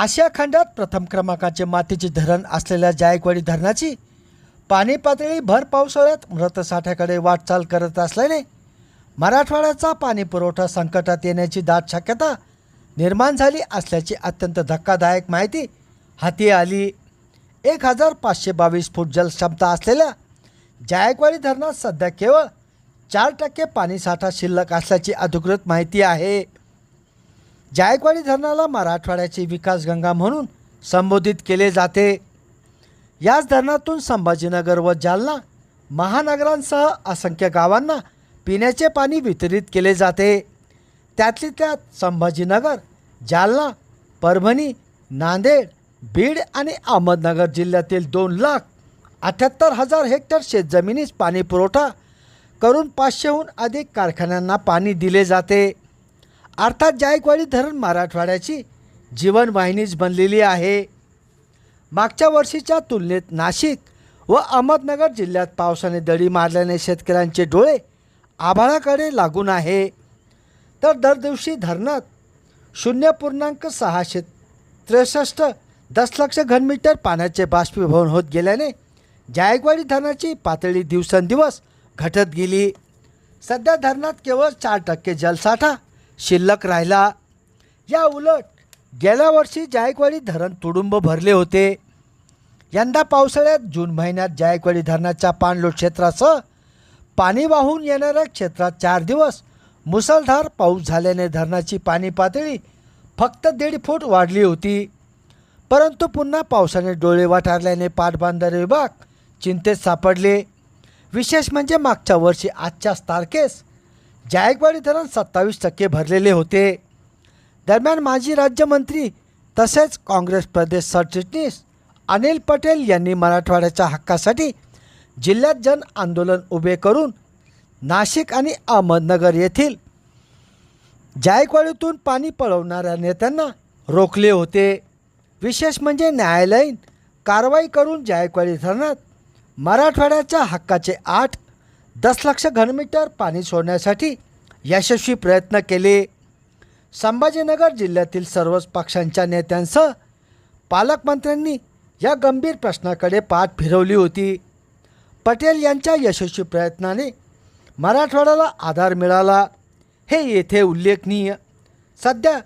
आशिया खंडात प्रथम क्रमांकाचे मातीचे धरण असलेल्या जायकवाडी धरणाची पाणी पातळी भर पावसाळ्यात मृतसाठ्याकडे वाटचाल करत असल्याने मराठवाड्याचा पाणी पुरवठा संकटात येण्याची दाट शक्यता निर्माण झाली असल्याची अत्यंत धक्कादायक माहिती हाती आली. एक हजार पाचशे बावीस फूट जलक्षमता असलेल्या जायकवाडी धरणात सध्या केवळ चार टक्के पाणीसाठा शिल्लक असल्याची अधिकृत माहिती आहे. जायकवाडी धरणाला मराठवाड्याची विकासगंगा म्हणून संबोधित केले जाते. याच धरणातून संभाजीनगर व जालना महानगरांसह असंख्य गावांना पिण्याचे पाणी वितरित केले जाते. त्यातली त्यात संभाजीनगर जालना परभणी नांदेड बीड आणि अहमदनगर जिल्ह्यातील दोन लाख अठ्याहत्तर हजार हेक्टर शेतजमिनीस पाणी पुरवठा करून पाचशेहून अधिक कारखान्यांना पाणी दिले जाते. अर्थात जायकवाडी धरण मराठवाड्याची जीवनवाहिनीच बनलेली आहे. मागच्या वर्षीच्या तुलनेत नाशिक व अहमदनगर जिल्ह्यात पावसाने दडी मारल्याने शेतकऱ्यांचे डोळे आभाळाकडे लागून आहे. तर दर दिवशी धरणात शून्य पूर्णांक सहाशे त्रेसष्ट दशलक्ष घनमीटर पाण्याचे बाष्पीभवन होत गेल्याने जायकवाडी धरणाची पातळी दिवसेंदिवस घटत गेली. सध्या धरणात केवळ चार टक्के जलसाठा शिल्लक राहिला. या उलट गेल्या वर्षी जायकवाडी धरण तुडुंब भरले होते. यंदा पावसाळ्यात जून महिन्यात जायकवाडी धरणाच्या पाणलोट क्षेत्रासह पाणी वाहून येणाऱ्या क्षेत्रात चार दिवस मुसळधार पाऊस झाल्याने धरणाची पाणी पातळी फक्त दीड फूट वाढली होती. परंतु पुन्हा पावसाने डोळे वाटारल्याने पाटबंधारे विभाग चिंतेत सापडले. विशेष म्हणजे मागच्या वर्षी आजच्याच तारखेस जायकवाडी धरण सत्तावीस टक्के भरलेले होते. दरम्यान माजी राज्यमंत्री तसेच काँग्रेस प्रदेश सरचिटणीस अनिल पटेल यांनी मराठवाड्याच्या हक्कासाठी जिल्ह्यात जन आंदोलन उभे करून नाशिक आणि अहमदनगर येथील जायकवाडीतून पाणी पळवणाऱ्या नेत्यांना रोखले होते. विशेष म्हणजे न्यायालयीन कारवाई करून जायकवाडी धरणात मराठवाड्याच्या हक्काचे आठ दस लक्ष घनमीटर पाणी सोडण्यासाठी यशस्वी प्रयत्न केले. संभाजीनगर जिल्ह्यातील सर्वच पक्षांच्या नेत्यांसह पालकमंत्र्यांनी या गंभीर प्रश्नाकडे पाठ फिरवली होती. पटेल यांच्या यशस्वी प्रयत्नाने मराठवाड्याला आधार मिळाला. हे येथे उल्लेखनीय. सध्या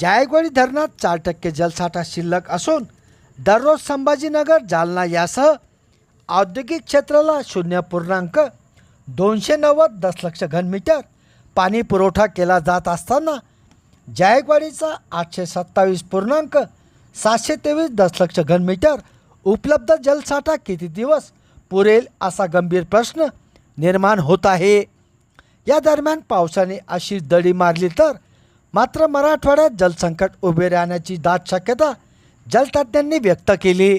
जायकवाडी धरणात चार टक्के जलसाठा शिल्लक असून दररोज संभाजीनगर जालना यासह औद्योगिक क्षेत्राला शून्य पूर्णांक दोनशे नव्वद दशलक्ष घनमीटर पाणी पुरवठा केला जात असताना जायकवाडीचा आठशे सत्तावीस पूर्णांक सातशे तेवीस दशलक्ष घनमीटर उपलब्ध जलसाठा किती दिवस पुरेल असा गंभीर प्रश्न निर्माण होत आहे. या दरम्यान पावसाने अशी दडी मारली तर मात्र मराठवाड्यात जलसंकट उभे राहण्याची दाट शक्यता जलतज्ज्ञांनी व्यक्त केली.